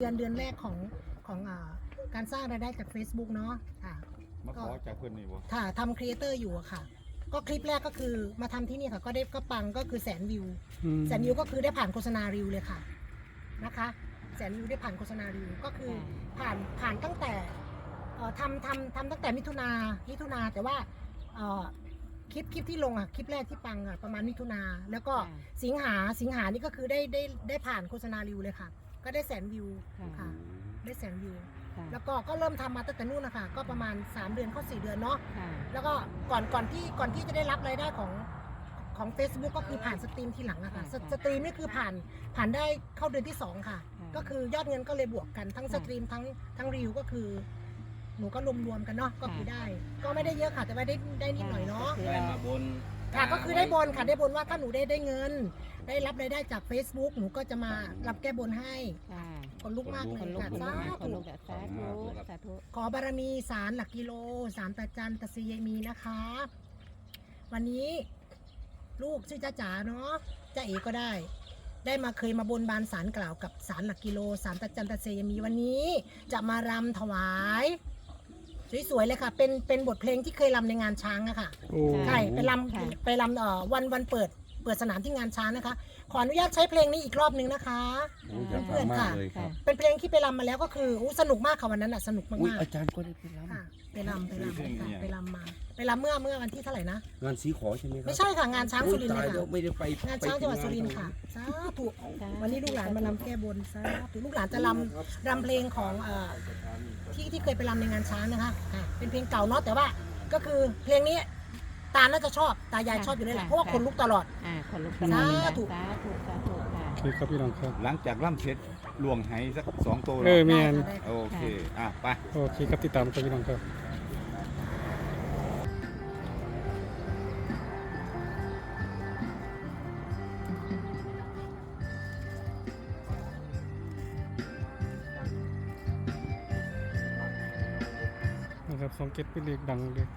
เดือนเดือนแรกของของอ่าการสร้างรายได้จาก Facebook เนาะค่ะ มาขอจากเพื่อนนี่บ่ค่ะทำครีเอเตอร์อยู่อะค่ะ ก็คลิปแรกก็คือมาทำที่นี่ค่ะ ก็ได้ก็ปังก็คือแสนวิว อืมแสนวิวก็คือได้ผ่านโฆษณาริวเลยค่ะนะคะ แสนวิวได้ผ่านโฆษณาริวก็คือผ่านผ่านตั้งแต่เอ่อทำทำทำตั้งแต่มิถุนามิถุนาแต่ว่าเอ่อคลิปคลิปที่ลงอะคลิปแรกที่ปังอะประมาณมิถุนาแล้วก็ค่ะสิงหาสิงหานี่ก็คือได้ได้ได้ผ่านโฆษณาริวเลยค่ะ ก็ได้แสนวิวค่ะค่ะ ได้แสนวิว ค่ะแล้วก็ก็เริ่มทำมาตั้งแต่นู่นนะคะก็ประมาณ 3 เดือนเข้า4เดือนเนาะ ค่ะแล้วก็ก่อนก่อนที่ก่อนที่จะได้รับรายได้ของของ Facebook ก็คือผ่านสตรีมทีหลังอะค่ะสสตรีมนี่คือผ่านผ่านได้เข้าเดือนที่ 2 ค่ะก็คือยอดเงินก็เลยบวกกันทั้งสตรีมทั้งทั้งรีวก็คือ หนูก็รวมรวมๆกันเนาะก็คือได้ ก็ไม่ได้เยอะค่ะแต่ว่าได้ได้นิดหน่อยเนาะคือได้เรามาบน ค่ะก็คือได้บนค่ะได้บนว่าถ้าหนูได้ได้เงิน ได้รับรายได้จาก Facebook หนูก็จะมารับแก้บนให้ค่ะคนลุกมากเลคนยลุกค่ะคนสาลุกคนธุลุกอะสาธุสาธุขอบารมีสารหลักกิโลสารตาจันตะซียมีนะคะ วันนี้ลูกชื่อจ้าจ๋าเนาะจ้าเอก็ได้ ได้มาเคยมาบนบานสารกล่าวกับสารหลักกิโลสารตาจันตะเซยมีวันนี้ จะมารำถวาย สวยๆเลยค่ะ เป็นเป็นบทเพลงที่เคยรำในงานช้างอะค่ะ โอ้ ใช่ไปรำไปรำเอ่อวันวันเปิด เปิดสนามที่งานช้างนะคะ ขออนุญาตใช้เพลงนี้อีกรอบนึงนะคะ โอ้ยอยากเพื่ฟัองนๆมาค่ะกเลยครับ เป็นเพลงที่ไปรำมาแล้วก็คืออู้สนุกมากค่ะวันนั้นอะสนุกอุ้ยมากอาจารย์ก็ได้ไปรๆค่ะไปรำไปรำค่ะไปรำมาไปรำเมื่อเมื่อวันที่เท่าไหร่นะำงานสีขอใช่ไหมครับไม่ใช่ค่ะงานช้างสุรินทร์โอ้เลยตายแล้วค่ะไม่ได้ไปงานช้างจังหวัดสุรินทร์ค่ะสาธุวันนี้ลูกหลานมารำแก้บนสาธุลูกหลานจะรำรำเพลงของเอ่อที่ที่เคยไปรำในงานช้างนะคะอะเป็นเพลงเก่าเนาะแต่ว่าก็คือเพลงนี้ ตาน่าจะชอบ ตายายชอบอยู่เลยแหละเพราะว่าคนลุกตลอด อ่าคนลุกตลอดสาธุ สาธุสาธุค่ะโอเคครับพี่น้องครับ หลังจากล่ำเสร็จลวงไหสักสองตัวเออแมนได้ค่ะโอเค อะ ไป โอเคครับติดตามครับพี่น้องครับ นะครับสองเก็ตเป็นเลขดังเลย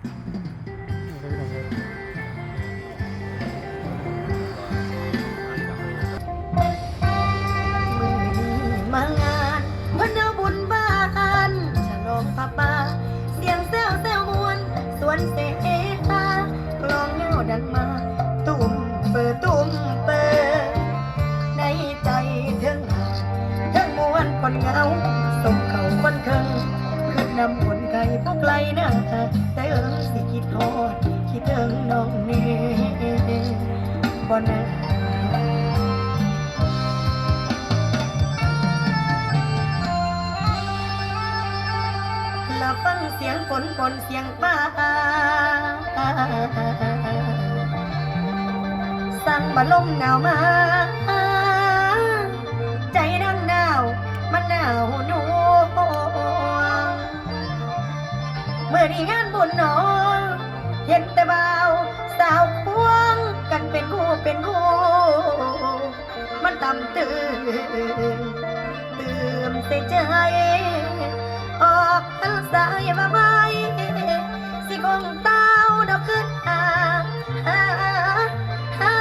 Thank you. ฝนฝนเสียงฟ้าสั่งมาลมหนาวมา ใจดังหนาวมันหนาวหน่วงเมื่อดีงานบุญหนอ เห็นแต่บ่าวสาวควงกันเป็นคู่เป็นคู่มันต่ำตื่นตื่มเสียใจ ออกทางสายมาไว้สิคงเต้าดอกขึ้นหาหาหา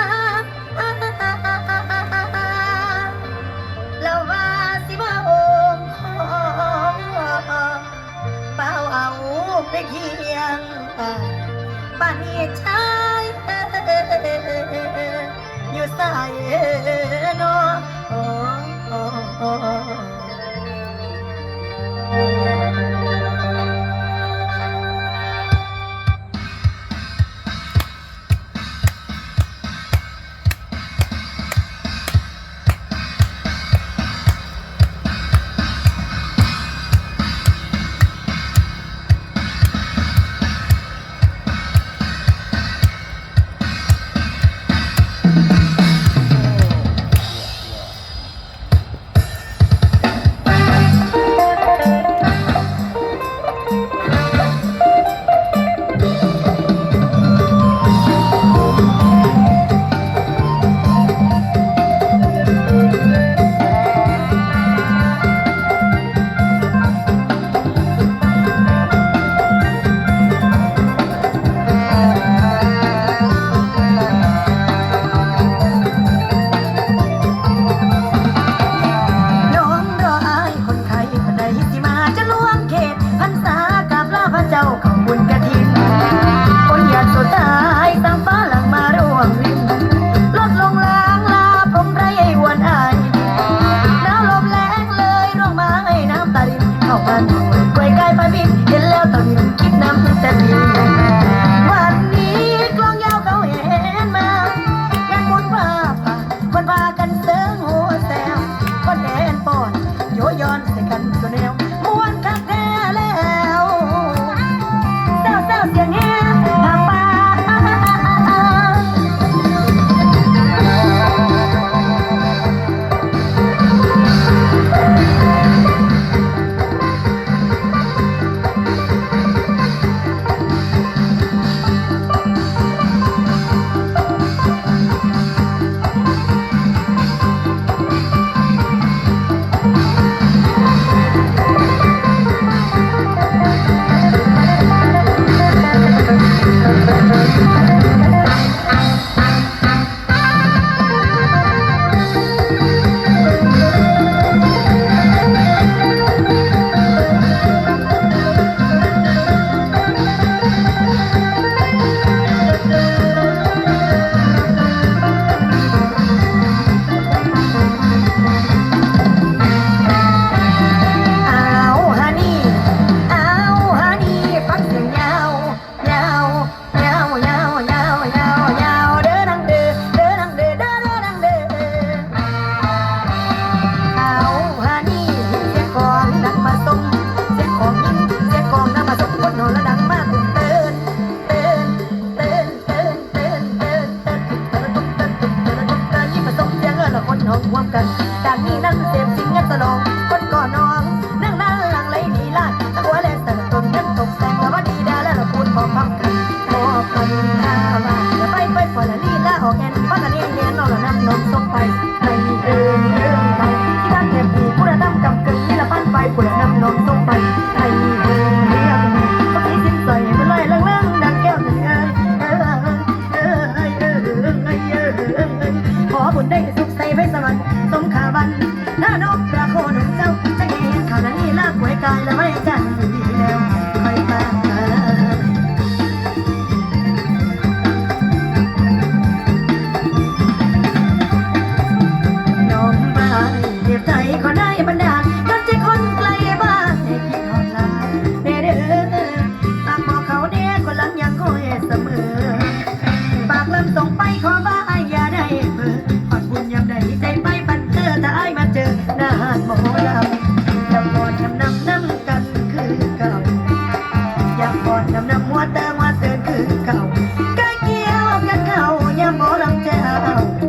แล้วว่าสิมาโอมขอเป้าเอาไปเคียงป่านนี้ชายอยู่ใส่นอ hasilnya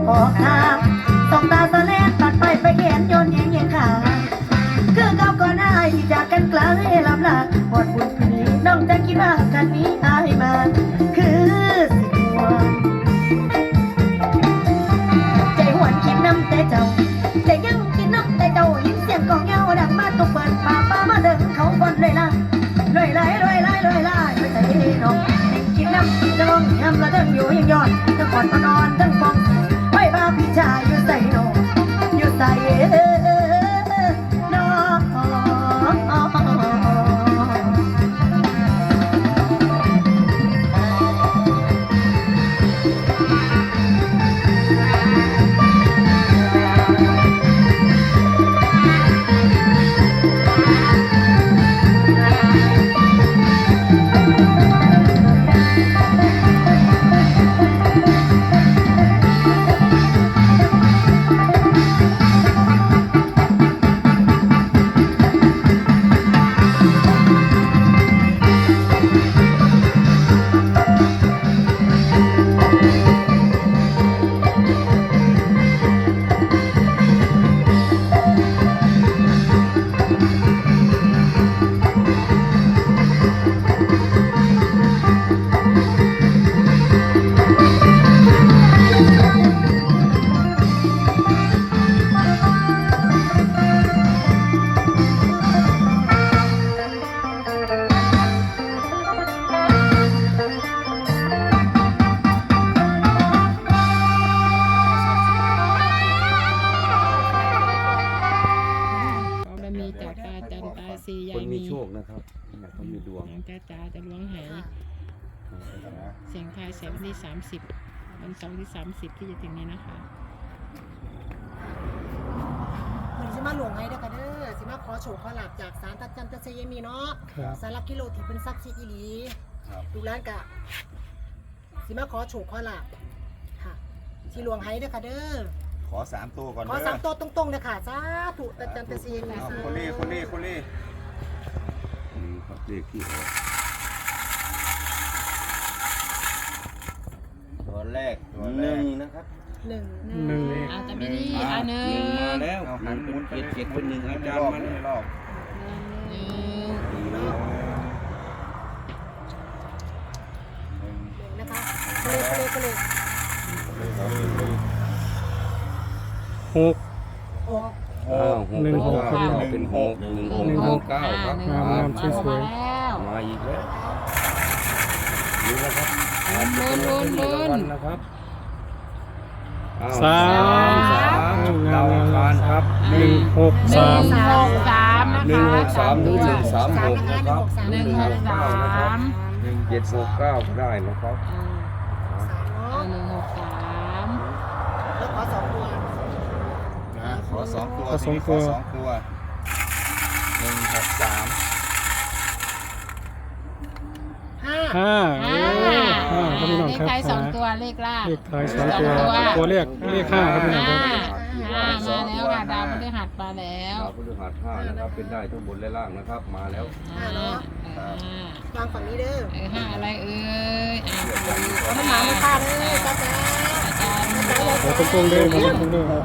ออกทางส่องตาสะเลนตัดไปไปเขียนโยนเยียงเยียงขาคือเก่าก่อนอายที่จากกันกลางให้ลำลาหมดบุญคืนนี้น้องจะคิดว่ากันนี้อายมาคือสิหวงใจหวนคิดน้ำแต่เจ้าใจยังคิดน้ำแต่เจ้ายินเสียงกองเงาดังมาตุกเปิดป่าป่ามาเดินเขาบนเลยล่ะรวยไหลรวยไหลรวยไหลไม่ใจน้องเด็กคิดน้ำจะลองยำละเดินอยู่ยังยอดทั้งก่อนมานอนทั้งฟอง จ้าจ๋าจะล้วงไหเสียงทายเสียงวันที่สามสิบวันเสาร์ที่สามสิบที่จะถึงนี้นะคะมันสิมาหลวงให้เด้อค่ะเด้อสิมาขอโชคขอลาบจากสารตัดจันตะเซยมีเนาะครับสารหลักกิโลที่เป็นซักซิอีหลีครับลูกหลานกะสิมาขอโชคขอลาบค่ะสิหลวงให้เด้อค่ะเด้อขอสามตัวก่อนขอเด้อสามตัวตรงๆเลยค่ะสาธุตาจันตะเซียมีเอาสาคนนี้คนนี้คนนี้นี่ครับ เลขที่ออกตัวแรกตัวหแรนึ่กงนะครับ หนึ่งหนึ่งอาจจะไม่ดีอะหนึ่งหนึ่งมาแล้วเอาหหันึ่นงหเป็มุนนไปเจ็ดเจ็ดเป็นหนึ่งอาให้จารรย์อบมันให้รอบหนึ่งดีนะหนึ่งหนึ่งนะคะก็เลยก็เลยก็เลยหกหกอ้าว หกหนึ่งหกเก้าเป็นหกหนึ่งหกหนึ่งหกเก้าครับหนึ่งหงามกๆสวยๆมาแล้วมาอีกแล้วนี่นะครับลุ้นลุ้นลุ้นวันนะครับอ้วสาม สามงามๆดาวอังคารครับหนึ่งหกหสานึ่มงหกสามนะหนึ่งหคะกสามหรือหนึ่งสามสาหมกนะคะนะหคนึ่งรับหกสามหนึ่งหกสามหนึ่งเจ็ดหกเก้าก็ได้นะครับสามเนาะหนึ่งหกสาม แล้วขอสองตัวนะ ขอสองตัวขอสองทีนี้ตัวขอสองตัวหนึ่งหกสามห้าห้าห้าห้าครับพี่น้องเลขครับท้ายสองห้าตัวเลขล่าง เลขท้ายสองตัว สองตัว ตัวเลขเลขห้าครับพี่น้องห้าครับ ห้ามาแล้วค่ะดาวพฤหัสมาแล้วดาวพฤหัสห้านะครับ เป็นได้ทั้งบนและล่างนะครับ มาแล้วห้าเนาะห้าวางฝั่งนี้เด้อเออห้าอะไรเอ่ยอ่าเอามันหมาไม่ฆ่าเด้อจ้าจ้าอาจารย์ขอตรงๆเลยขอตรงๆเลย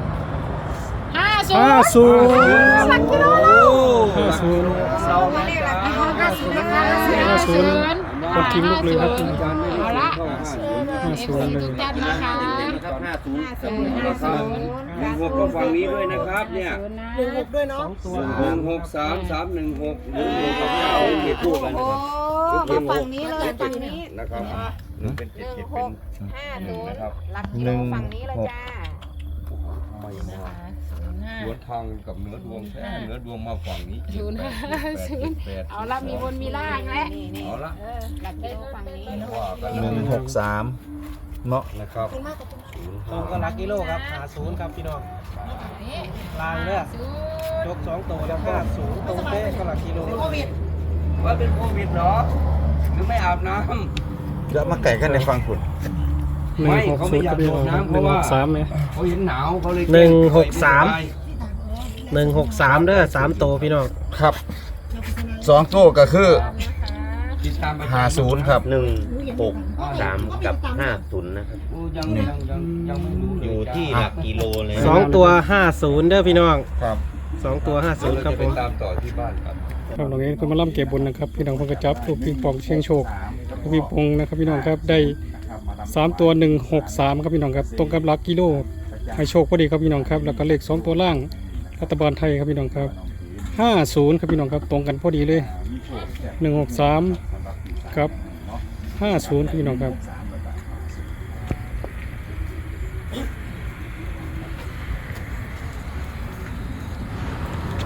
ห้าศูนห้าย์ศูนย์หลักกิโลแล้วห้าศูนย์เรามาเรียกหลักกิโลห้าสิบนะคะห้าศูนย์คนกินลูกเลยครับเอาละห้าเอฟศูนซีย์เลทุยกท่านนะคะนะครับห้าศูนย์ศูนย์ห้าศูนย์หนึ่งหกก็ฝั่งนี้ด้วยนะครับเนี่ยหนึ่งหกด้วยเนาะหนึ่งหกสามสามหนึ่งหกหนึ่งหกกับเก้าเขียนคู่กันนะครับมาฝั่งนี้เลยฝั่งนี้นะครับหนึ่งเป็นเจ็ดเจ็ดเป็นหนึ่งนะครับหนึ่งหกไม่มา สวนทางกับเนื้อดวงแท้เนื้อดวงมาฝั่งนี้ศูนย์ห้าศูนย์เอาละมีบนมีล่างแล้ว เอาละหลักกิโลฝั่งนี้ว่ากันหนึ่งหกสามเนาะนะครับขอบคุณมากขอบคุณศูนย์ตรงกับลักกิโลครับหาศูนย์ครับพี่น้องนี่ลายเลือศูนย์ยกสองตัวแล้วก็ศูนย์ตรงเป๊ะกับลักกิโลโควิดว่าเป็นโควิดเหรอหรือไม่อาบน้ำเดี๋ยวมาไก่กันในฟังคุณหนึ่งหกศูนย์ครับพี่น้องครับหนึ่งหกสามเนี่ยเขาเห็นหนาวเขาเลยหนึ่งหกสามไป หนึ่งหกสามเด้อสามโตวพี่น้องครับสองตัวก็คือติดตามประจำหาศูนย์ครับ หนึ่งหกสามกับห้าศูนย์นะครับโอ้ยังยังยังยังไม่รู้เลอยู่ที่จ้ะหลักกิโลเลยสองตัวห้าศูนย์เด้อพี่น้องครับ สองตัวห้าศูนย์ครับเาผจะมไปตามต่อที่บ้านครับ ครับตรงนี้คือมาล่ำเก็บบนนะครับพี่น้องเพิ่งกระจับลูกปิงปองเชียงโชคลูกปิงปองนะครับพี่น้องครับได้สามตัวหนึ่งหกสามครับพี่น้องครับตรงกับลักกิโลให้โชคพอดีครับพี่น้องครับแล้วก็เลขสองตัวล่าง รัฐบาลไทยครับพี่น้องครับห้าศูนย์ครับพี่น้องครับตรงกันพอดีเลยหนึ่งหกสามครับห้าศูนย์พี่น้องครับ